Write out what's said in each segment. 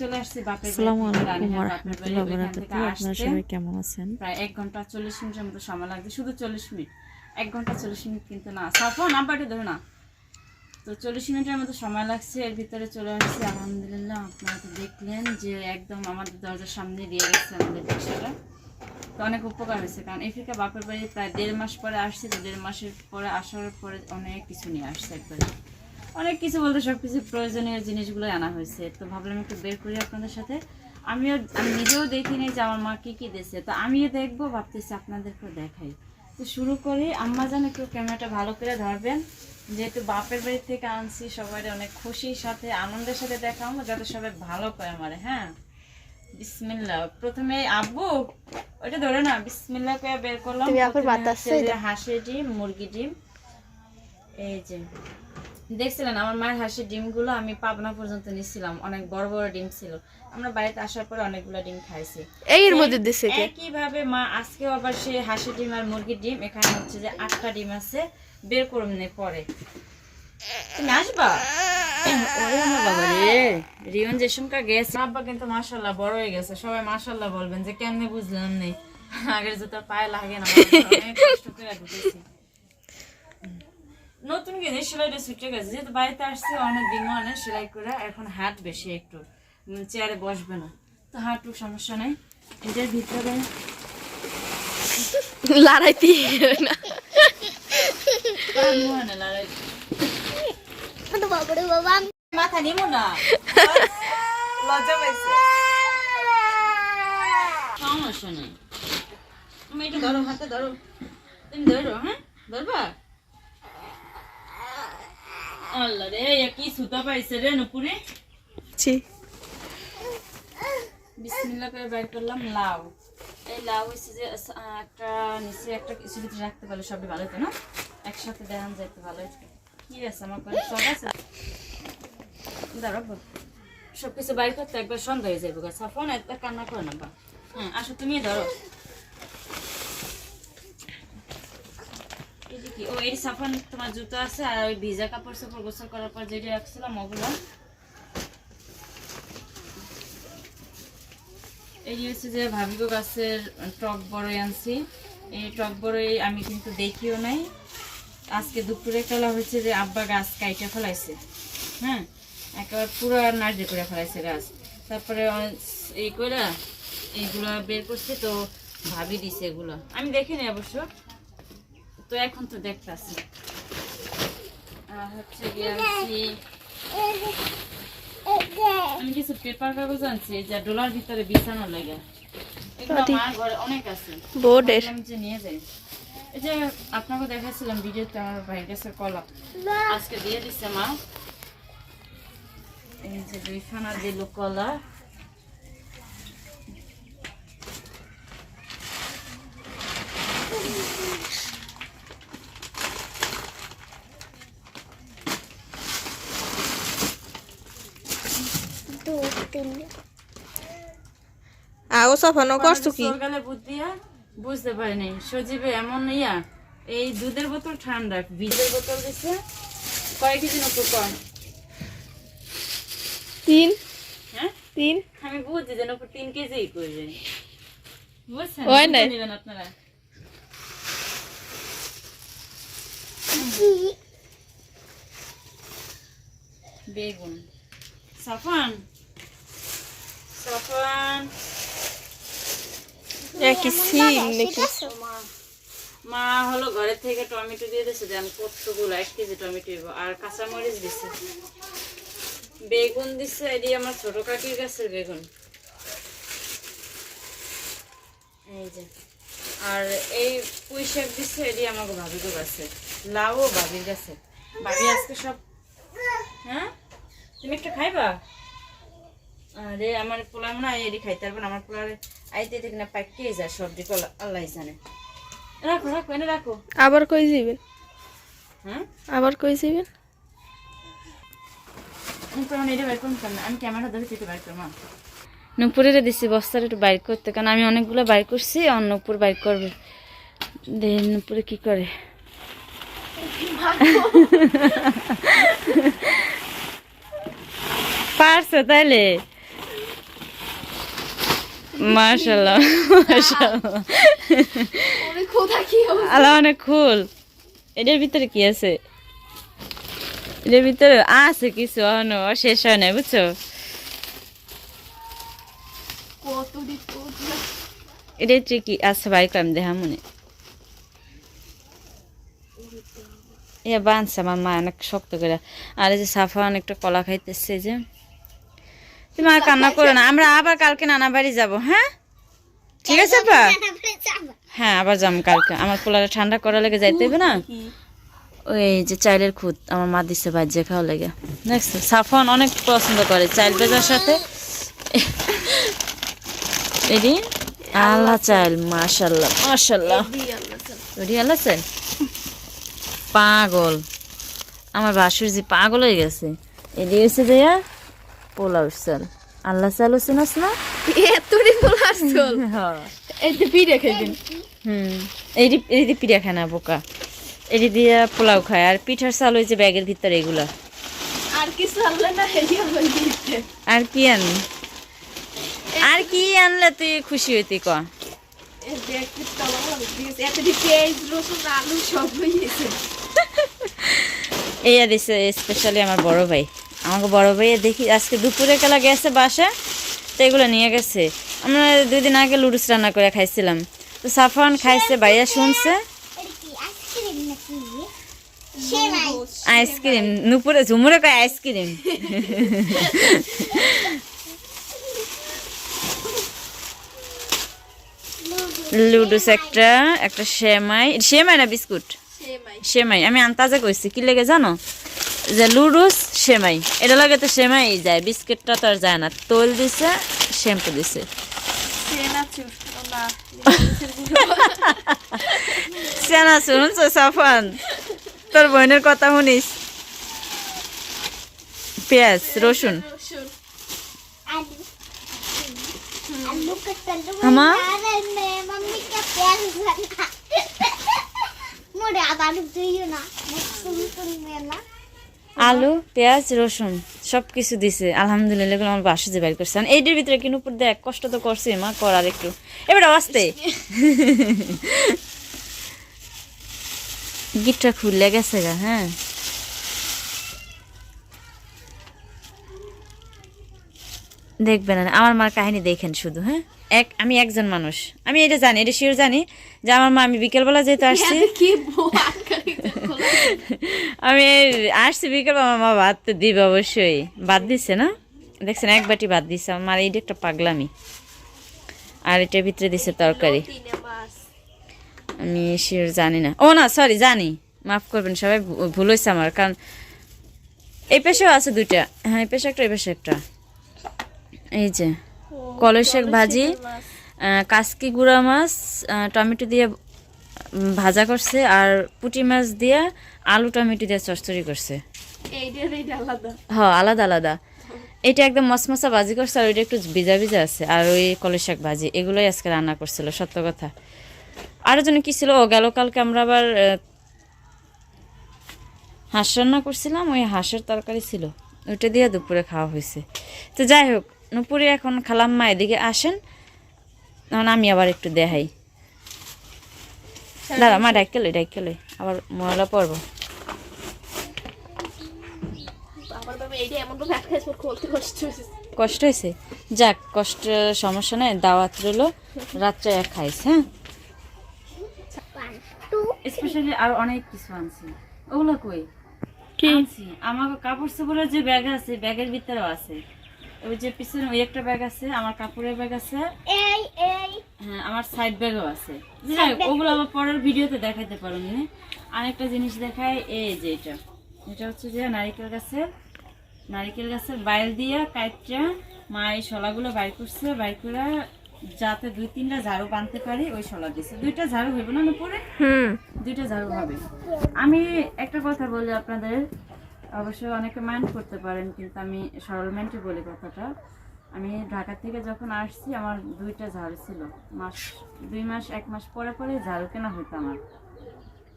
চলে আসছি বাপের আপনারা সবাই কেমন আছেন? প্রায় এক ঘণ্টা চল্লিশ মিনিটের মতো সময় লাগছে শুধু চল্লিশ মিনিট। এক ঘণ্টা চল্লিশ মিনিট কিন্তু না। সাফন আব্বাটি ধরে না। তো চল্লিশ মিনিটের মতো সময় লাগছে এর ভিতরে চলে আসছি। আলহামদুলিল্লাহ আপনারা তো দেখলেন যে একদম আমাদের দরজার সামনে দিয়ে গেছে আমাদের রিক্সাটা। তো অনেক উপকার হয়েছে কারণ এফিকা বাপের বাড়ি প্রায় দেড় মাস পরে আসছি তো দেড় মাসের পরে আসার পরে অনেক কিছু নিয়ে আসছে একবারে অনেক কিছু বলতে সব কিছু প্রয়োজনীয় জিনিসগুলো আনা হয়েছে। তো ভাবলাম একটু বের করি আপনাদের সাথে। আমিও আমি নিজেও দেখিনি যে আমার মা কী কী দিয়েছে। তো আমিও দেখব ভাবতেছি আপনাদেরকেও দেখাই। তো শুরু করি আম্মা যেন একটু ক্যামেরাটা ভালো করে ধরবেন। যেহেতু বাপের বাড়ি থেকে আনছি সবাই অনেক খুশির সাথে আনন্দের সাথে দেখাবো যাতে সবাই ভালো করে আমারে হ্যাঁ? বিসমিল্লাহ। প্রথমে আব্বু ওইটা ধরে না বিসমিল্লাহ করে বের করলাম। হাঁসের ডিম মুরগি ডিম। এই যে দেখছিলেন আমার মায়ের হাঁসের ডিমগুলো আমি পাবনা পর্যন্ত নিছিলাম। অনেক বড় বড় ডিম ছিল। আমরা বাড়িতে আসার পরে অনেকগুলো ডিম খাইছি। এর মধ্যে দিছে কে? একইভাবে মা আজকেও আবার সে হাঁসের ডিম আর মুরগির ডিম এখানে হচ্ছে যে আটটা ডিম আছে বের করুন নে পরে। তুমি আসবা? রিয়ন যে সমকা গেছে আব্বা কিন্তু মাশাল্লাহ বড় হয়ে গেছে। সবাই মাশাল্লাহ বলবেন যে কেমনে বুঝলাম নেই আগের তোর পায়ে লাগে না অনেক কষ্ট করে নতুন কিনে সেলাইটা ছুটে গেছে যেহেতু বাড়িতে আসছে অনেক দিন অনেক সেলাই করে এখন হাট বেশি একটু চেয়ারে বসবে না। তো হাঁটু সমস্যা নেই। এটার ভিতরে লড়াইতে না। মাথা নিমো না। লজ্জা পাইছে। সমস্যা নেই। তুমি একটু ধরো হাতে ধরো। তুমি ধরো হ্যাঁ? ধরবা? আল্লাহ রে এ কি সুতা পাইছে রে নুপুরে? বিসমিল্লাহ করে বের করলাম লাউ। এই লাউ হচ্ছে যে একটা নিচে একটা কিছু ভিতরে রাখতে পারলে সবই ভালো হতো না? একসাথে দেখান যাইতে ভালো হতো কি আছে আমার কাছে সব আছে? দাঁড়াবো সব কিছু বাইর করতে একবার সন্ধ্যা হয়ে যাবে সাফন এত কান্না করে না বা। হ্যাঁ আসো তুমি ধরো। ও তোমার জুতো আছে আর ওই ভিজা কাপড় সাপড় গোসল করার পর যেটা রাখছিলাম, ওগুলো। এই হচ্ছে যে গাছের টক আনছি। এই টক আমি কিন্তু দেখিও নাই। আজকে দুপুরে খেলা হয়েছে যে আব্বা গাছ কাইটা ফেলাইছে। হ্যাঁ? একেবারে পুরো নার্জি করে ফেলাইছে গাছ। তারপরে এই করে এইগুলো বের করছে তো ভাবি দিছে এগুলো। আমি দেখিনি অবশ্য। তো এখন তো দেখতেছি। আর হচ্ছে আমি কিছু পেপার কাগজ আনছি যে ডোলার ভিতরে বিছানো লাগে। এগুলো আমার ঘরে অনেক আছে। বোর্ডের। ভাবলাম যে নিয়ে যাই। এই যে আপনাকে দেখাচ্ছিলাম ভিডিওতে আমার ভাইয়ের কাছে কলা আজকে দিয়ে দিচ্ছে মা। এই যে দুই ফানা দিল কলা। আগো সাফানো করছ কি? সকালে বুদ্ধিয়া বুঝতে পারিনি সজীবে এমন ইয়া এই দুধের বোতল ঠান্ডা ভিজের বোতল দিচ্ছে কয় কেজি নব্বই কম তিন। হ্যাঁ? তিন। আমি বুঝছি যে নব্বই তিন কেজি করবে বুঝছেন? হয় নাই। বুঝে নিবেন আপনারা। বেগুন। সাফান? সাফান একই সিম নাকি? মা- হলো ঘরে থেকে টমেটো দিয়ে দিয়েছে দেন কতগুলো এক কেজি টমেটো দিব আর কাঁচামরিচ দিছে। বেগুন দিছে এটি আমার ছোট কাকির গাছের বেগুন। এই যে আর এই পুঁই শাক দিচ্ছে এটি আমাকে ভাবির গাছে লাউ ভাবির গাছে। ভাবি আজকে সব হ্যাঁ? তুমি একটু খাইবা? আরে আমার পোলা মনে হয় এটি খাইতে পারবে না। আমার পোলার আইতে থেকে না পাইকে যায় সবজি কলা আল্লাহ জানে। রাখো রাখো এনে রাখো। আবার কই যাবেন হ্যাঁ? আবার কই যাবেন আমি ক্যামেরা ধরে তুই বাইর করব। নুপুরের দিছি বস্তার একটু বাইর করতে। কারণ আমি অনেকগুলো বাইর করছি অন্য উপর বাইর করবে। দেখেন নুপুরে কি করে? পারছ তাইলে? মাশাল্লাহ মাশাল্লাহ আল্লাহ অনেক খুল। এটার ভিতরে কি আছে? এটার ভিতরে আছে কিছু শেষ হয় নাই বুঝছ? এটা কি আচ্ছা ভাই আমি দেখা মনে। ইয়া বানছে আমার মা অনেক শক্ত করে। আর এই যে সাফা অনেকটা কলা খাইতেছে যে। তুমি আর কান্না করো না। আমরা আবার কালকে নানা বাড়ি যাব হ্যাঁ? ঠিক আছে আপা? হ্যাঁ আবার যাম কালকে। আমার পোলারে ঠান্ডা করা লেগে যাইতে হবে না? ওই যে চাইলের খুদ আমার মা দিচ্ছে বাজ্যে খাওয়া লেগে। দেখছ সাফন অনেক পছন্দ করে চাইল বেজার সাথে। এডি আল্লাহ চাইল মাশাল্লাহ মাশাল্লাহ ওডি আল্লাহ চাইল। পাগল। আমার বাসুর যে পাগল হয়ে গেছে। এডি হয়েছে দেয়া পোলাও আল্লাহ চাল হচ্ছে না? এতটি বলার চল হ্যাঁ। এই যে খাইবেন। হুম। এডি পিঠা খায় না বোকা দিয়ে পোলাও খায়। আর পিঠার চাল ওই যে ব্যাগের ভিতরে এগুলা। আর কিছু আনলে না আর কি আনবি? আর কি আনলে তুই খুশি হইতি ক? এই কি এইয়া দিছে স্পেশালি আমার বড় ভাই। আমাকে বড় ভাইয়া দেখি আজকে দুপুরে কেলা গেছে বাসা তো এগুলো নিয়ে গেছে। আমরা দুই দিন আগে লুডুস রান্না করে খাইছিলাম। তো সাফান খাইছে ভাইয়া শুনছে। আইসক্রিম নুপুরে ঝুমুরে কয় আইসক্রিম। লুডুস একটা একটা সেমাই সেমাই না বিস্কুট? সেমাই। আমি আন্তাজে কইছি কি লেগে জানো? যে লুডুস সেমাই। এটা লাগে তো সেমাই যায় বিস্কিটটা তো আর যায় না। তৈল দিছে শ্যাম্পু দিছে। সেনা চুষ না সেনা শুনছ সাফান? তোর বোনের কথা শুনিস? পেঁয়াজ রসুন। রসুন। আলু পেঁয়াজ রসুন সব কিছু দিছে। আলহামদুলিল্লাহ এগুলো আমার বাসে যে বাইর করছে। আর এইটার ভিতরে কিনো উপর দেখ কষ্ট তো করছে মা করার আর একটু। এবার আসতে গিটটা খুললে গেছে গা হ্যাঁ। দেখবেন না আমার মার কাহিনী দেখেন শুধু হ্যাঁ। এক আমি একজন মানুষ। আমি এটা জানি এটা শিওর জানি যে আমার মা আমি বিকেলবেলা যেহেতু আসছি। আমি আসছি বিকেল আমার মা ভাত তো দিবে অবশ্যই। ভাত দিচ্ছে না? দেখছেন এক বাটি ভাত দিচ্ছে আমার এইটা একটা পাগলামি। আর এটার ভিতরে দিছে তরকারি। আমি শিওর জানি না। ও না সরি জানি। মাফ করবেন সবাই ভুল হয়েছে আমার। কারণ এই পেশেও আছে দুইটা। হ্যাঁ এই পেশে একটা এই পেশে একটা। এই যে। কলই শাক ভাজি কাসকি গুঁড়া মাছ টমেটো দিয়ে ভাজা করছে আর পুঁটি মাছ দিয়ে আলু টমেটো দিয়ে চচ্চড়ি করছে। হ্যাঁ আলাদা আলাদা। এটা একদম মশমশা ভাজি করছে আর ওইটা একটু ভিজা ভিজা আছে। আর ওই কলই শাক ভাজি, এগুলোই আজকে রান্না করছিল, সত্য কথা। আরও জন্য কি ছিল, ও গেল, কালকে আমরা আবার হাঁস রান্না করছিলাম, ওই হাঁসের তরকারি ছিল। ওইটা দিয়ে দুপুরে খাওয়া হয়েছে। তো যাই হোক নুপুরে এখন খালাম্মা এদিকে আসেন তখন আমি আবার একটু দেখাই। দাঁড়া মা ডাইকেলই ডাইকেলই আবার ময়লা পড়ব। কষ্ট হয়েছে। যাক কষ্ট সমস্যা নেই দাওয়াত রইল রাত্রে এক খাইস হ্যাঁ? স্পেশালি আর অনেক কিছু আনছি। ওগুলো কই? কি? আনছি। আমার কাপড় চোপড়ের যে ব্যাগ আছে ব্যাগের ভিতরেও আছে। ওই যে পিছনে ওই একটা ব্যাগ আছে আমার কাপড়ের ব্যাগ আছে। এই এই। হ্যাঁ আমার সাইড ব্যাগও আছে। ওগুলো আবার পরের ভিডিওতে দেখাইতে পারো নি আরেকটা জিনিস দেখায় এই যে এটা। এটা হচ্ছে যে নারিকেল গাছের নারিকেল গাছের বাইল দিয়ে কাইটটা মা এই শলাগুলো বাইর করছে বাইর করে যাতে দুই তিনটা ঝাড়ু বানতে পারি ওই শলা দিছে। দুইটা ঝাড়ু হইব না পরে? হুম। দুইটা ঝাড়ু হবে। আমি একটা কথা বলি আপনাদের অবশ্যই অনেকে মাইন্ড করতে পারেন, কিন্তু আমি সরলমেন্টে বলি কথাটা। আমি ঢাকা থেকে যখন আসছি, আমার দুইটা ঝাড়ু ছিল। মাস, দুই মাস, এক মাস পরে পরে ঝাড়ু কেনা হতো আমার।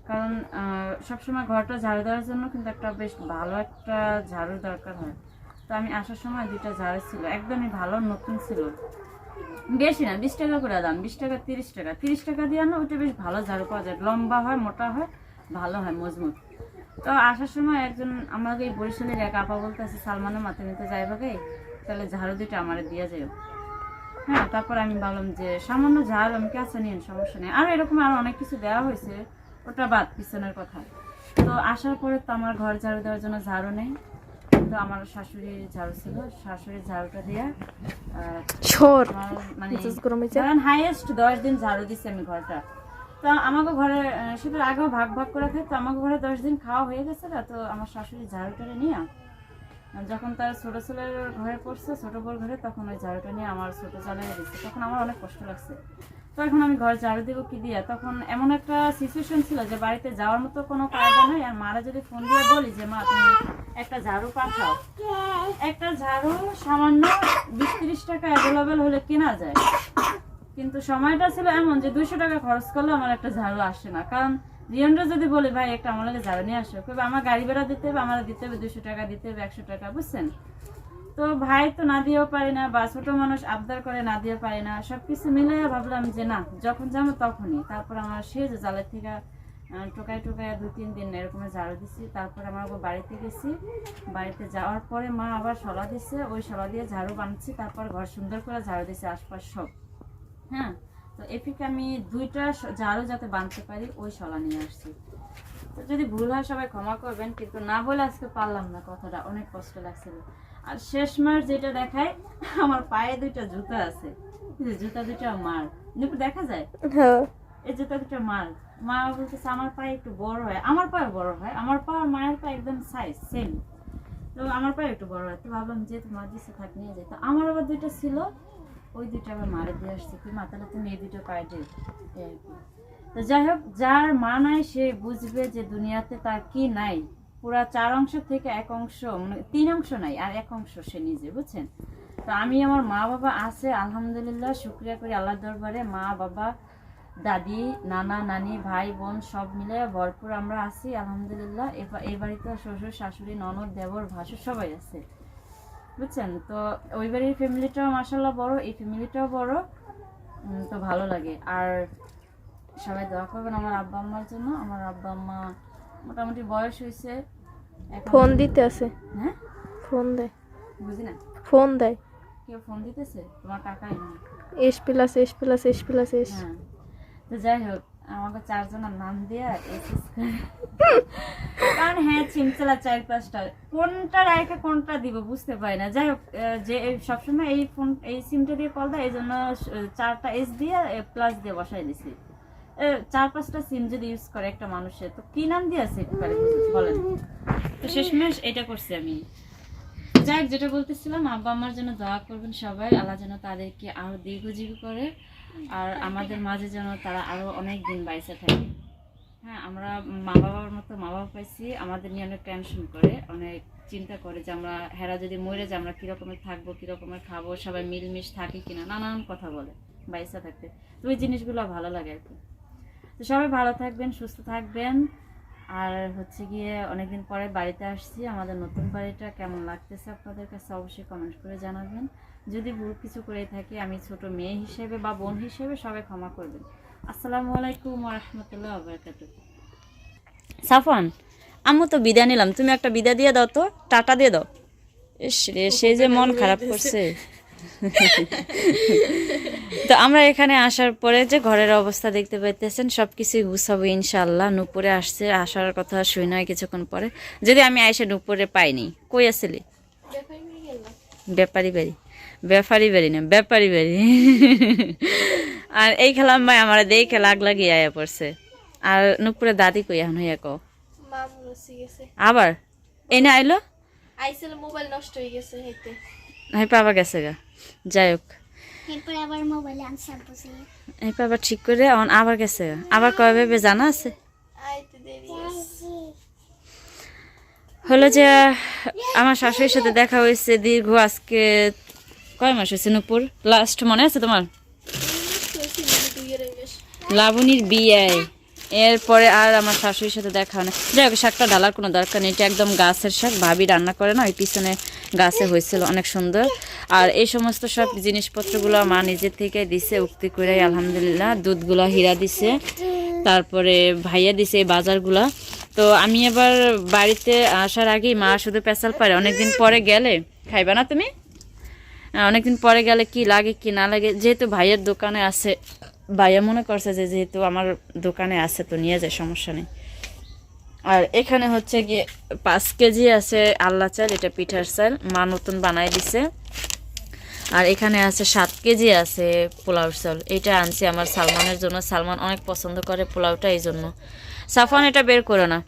কারণ সবসময় ঘরটা ঝাড়ু দেওয়ার জন্য কিন্তু একটা বেশ ভালো একটা ঝাড়ু দরকার হয়। তো আমি আসার সময় দুইটা ঝাড়ু ছিল। একদমই ভালো, নতুন ছিল। বেশি না, বিশ টাকা করে দাম। বিশ টাকা, তিরিশ টাকা। তিরিশ টাকা দিয়ে না ওইটা বেশ ভালো ঝাড়ু পাওয়া যায়। লম্বা হয়, মোটা হয়, ভালো হয়, মজবুত। তো আসার সময় একজন আমাকে এই বরিশালের এক আপা বলতে আছে সালমানের মাথা নিতে যাই যাইবাকে তাহলে ঝাড়ু দুটো আমার দিয়ে যাও হ্যাঁ তারপর আমি বললাম যে সামান্য ঝাড় আমি কাছে নিন সমস্যা নেই। আর এরকম আর অনেক কিছু দেওয়া হয়েছে ওটা বাদ পিছনের কথা। তো আসার পরে তো আমার ঘর ঝাড়ু দেওয়ার জন্য ঝাড়ু নেই। তো আমার শাশুড়ির ঝাড়ু ছিল শাশুড়ির ঝাড়ুটা দিয়ে মানে হাইয়েস্ট দশ দিন ঝাড়ু দিচ্ছি আমি ঘরটা। তো আমাকে ঘরে সেটার আগেও ভাগ ভাগ করে খাই তো আমাকে ঘরে দশ দিন খাওয়া হয়ে গেছে তো আমার শাশুড়ি ঝাড়ুটারে নিয়ে আর যখন তার ছোট ছেলের ঘরে পড়ছে, ছোটো বড় ঘরে, তখন ওই ঝাড়ুটা নিয়ে আমার ছোট চালিয়ে দিচ্ছে তখন আমার অনেক কষ্ট লাগছে। তো এখন আমি ঘর ঝাড়ু দেবো কি দিয়ে? তখন এমন একটা সিচুয়েশন ছিল যে বাড়িতে যাওয়ার মতো কোনো কায়দা নেই, আর মারা যদি ফোন দিয়ে বলি যে, মা, তুমি একটা ঝাড়ু পাঠাও। একটা ঝাড়ু সামান্য বিশ টাকা অ্যাভেলেবেল হলে কেনা যায়। কিন্তু সময়টা ছিল এমন যে দুইশো টাকা খরচ করলে আমার একটা ঝাড়ু আসে না। কারণ রিয়নরা যদি বলে, ভাই, একটা আমার লাগে ঝাড়ু নিয়ে আসো। কবে আমার গাড়ি ভাড়া দিতে হবে, আমার দিতে হবে দুশো টাকা, দিতে হবে একশো টাকা, বুঝছেন? তো ভাই তো না দিয়েও পারি না বা ছোটো মানুষ আবদার করে না দিয়ে পারে না। সব কিছু মিলে ভাবলাম যে, না, যখন যাব তখনই। তারপর আমার যে জালের থেকে টোকায় টোকায় দু তিন দিন এরকম ঝাড়ু দিছি। তারপর আমার বাড়িতে গেছি। বাড়িতে যাওয়ার পরে মা আবার শলা দিছে। ওই শলা দিয়ে ঝাড়ু বানাচ্ছি। তারপর ঘর সুন্দর করে ঝাড়ু দিছে আশপাশ সব। হ্যাঁ? তো এপিকে আমি দুইটা ঝাড়ু যাতে বানতে পারি ওই শলা নিয়ে আসছি। তো যদি ভুল হয় সবাই ক্ষমা করবেন কিন্তু না বলে আজকে পারলাম না কথাটা অনেক কষ্ট লাগছিল। আর শেষ মাস যেটা দেখায় আমার পায়ে দুইটা জুতা আছে। জুতা দুইটা মার। নিপু দেখা যায়? হ্যাঁ। এই জুতা দুটো মার। মা বলতেছে আমার পায়ে একটু বড় হয়। আমার পায়ে বড় হয়। আমার পা আর মায়ের পা একদম সাইজ সেম তো আমার পায়ে একটু বড় হয়। তো ভাবলাম যে তোমার দিচ্ছে থাক নিয়ে যাই। তো আমার আবার দুইটা ছিল। ওই দুইটা আবার মারে দিয়ে আসছে। তুই মা তাহলে তুমি এই দুটো পায়ে কি। তো যাই হোক, যার মা নাই, সে বুঝবে যে দুনিয়াতে তার কি নাই। পুরা চার অংশ থেকে এক অংশ মানে তিন অংশ নাই, আর এক অংশ সে নিজে, বুঝছেন? তো আমি আমার মা বাবা আছে, আলহামদুলিল্লাহ, শুক্রিয়া করি আল্লাহর দরবারে। মা, বাবা, দাদি, নানা, নানি, ভাই, বোন, সব মিলে ভরপুর আমরা আছি, আলহামদুলিল্লাহ। এই বাড়িতে শ্বশুর, শাশুড়ি, ননদ, দেবর, ভাসুর সবাই আছে। বুঝছেন? তো ওই বাড়ির ফ্যামিলিটাও মাসাল্লাহ বড় এই ফ্যামিলিটাও বড় তো ভালো লাগে। আর সবাই দোয়া করবেন আমার আব্বা আম্মার জন্য। আমার আব্বা আম্মা মোটামুটি বয়স হয়েছে ফোন দিতে আছে। হ্যাঁ? ফোন দেয়। বুঝি না। ফোন দেয়। কেউ ফোন দিতেছে? তোমার কাকাই না S plus S plus S plus S. হ্যাঁ। তো যাই হোক আমাকে চারজনের নাম দিয়ে করে কারণ হ্যাঁ চিমচেলা চার পাঁচটা কোনটা রাইখে কোনটা দিব বুঝতে পারি না। যাই হোক যে সবসময় এই ফোন, এই সিমটা দিয়ে কল দেয় এই জন্য চারটা এস দিয়ে প্লাস দিয়ে বসাই দিছি। চার পাঁচটা সিম যদি ইউজ করে একটা মানুষের, তো কি নাম দিয়ে আছে পারে বলেন। তো শেষমেশ এটা করছি আমি। যাই যেটা বলতেছিলাম আব্বা আমার জন্য দোয়া করবেন সবাই। আল্লাহ যেন তাদেরকে আরও দীর্ঘজীবী করে। আর আমাদের মাঝে যেন তারা আরও অনেক দিন বাইসে থাকে। হ্যাঁ আমরা মা বাবার মতো মা বাবা পাইছি, আমাদের নিয়ে অনেক টেনশন করে, অনেক চিন্তা করে যে আমরা, হেরা যদি মরে যে আমরা কীরকমের থাকব কীরকমের খাব, সবাই মিলমিশ থাকি কিনা, নানান কথা বলে বাইসা থাকতে। তো ওই জিনিসগুলো ভালো লাগে আর কি। তো সবাই ভালো থাকবেন, সুস্থ থাকবেন। আর হচ্ছে গিয়ে অনেকদিন পরে বাড়িতে আসছি। আমাদের নতুন বাড়িটা কেমন লাগতেছে আপনাদের কাছে অবশ্যই কমেন্ট করে জানাবেন। যদি ভুল কিছু করে থাকি আমি ছোট মেয়ে হিসেবে বা বোন হিসেবে সবাই ক্ষমা করবেন। আসসালামু আলাইকুম রহমতুল্লাহ আবরাকাত সাফান আম্মু তো বিদায় নিলাম। তুমি একটা বিদায় দিয়ে দাও তো টাটা দিয়ে দাও। সে যে মন খারাপ করছে। তো আমরা এখানে আসার পরে যে ঘরের অবস্থা দেখতে পাইতেছেন সব কিছুই গুছাবো ইনশাল্লাহ নুপুরে আসছে আসার কথা শুই নয় কিছুক্ষণ পরে। যদি আমি আইসে নুপুরে পাইনি কই আসলি? ব্যাপারি বাড়ি। ব্যাপারি বাড়ি না ব্যাপারি বাড়ি। আর এই খেলাম ভাই আমার দেখে লাগ লাগিয়ে আয়া পড়ছে। আর নুপুরে দাদি কই এখন হইয়া গেছে। আবার? এনে আইলো? আইসেল মোবাইল নষ্ট হয়ে গেছে হেতে পাবা গেছে গা। যাই হোক। এরপরে আবার মোবাইলে আনসার বসে এই আবার ঠিক করে এখন আবার গেছে। আবার কবে ভেবে জানা আছে? আইতে হলো যে আমার শাশুড়ির সাথে দেখা হয়েছে দীর্ঘ আজকে কয় মাস হয়েছে নুপুর? লাস্ট মনে আছে তোমার? লাবণীর বিয়ে। এরপরে আর আমার শাশুড়ির সাথে দেখা হয় না। যাই হোক শাকটা ঢালার কোনো দরকার নেই। এটা একদম গাছের শাক। ভাবি রান্না করে না ওই পিছনে গাছে হয়েছিল। অনেক সুন্দর। আর এই সমস্ত সব জিনিসপত্রগুলো মা নিজের থেকে দিছে, উক্তি করে আলহামদুলিল্লাহ দুধগুলো হীরা দিছে, তারপরে ভাইয়া দিছে এই বাজারগুলা। তো আমি এবার বাড়িতে আসার আগেই মা শুধু পেঁচাল পারে, অনেকদিন পরে গেলে, খাইবা না তুমি? অনেকদিন পরে গেলে কি লাগে, কি না লাগে, যেহেতু ভাইয়ের দোকানে আছে, ভাইয়া মনে করছে যে যেহেতু আমার দোকানে আছে তো নিয়ে যায়, সমস্যা নেই। আর এখানে হচ্ছে গিয়ে পাঁচ কেজি আছে আল্লাহ চাল, এটা পিঠার চাল, মা নতুন বানাই দিছে। আর এখানে আছে সাত কেজি আছে পোলাও চাল। এটা আনছি আমার সালমানের জন্য। সালমান অনেক পছন্দ করে পোলাওটা এই জন্য সাফান এটা বের করে না।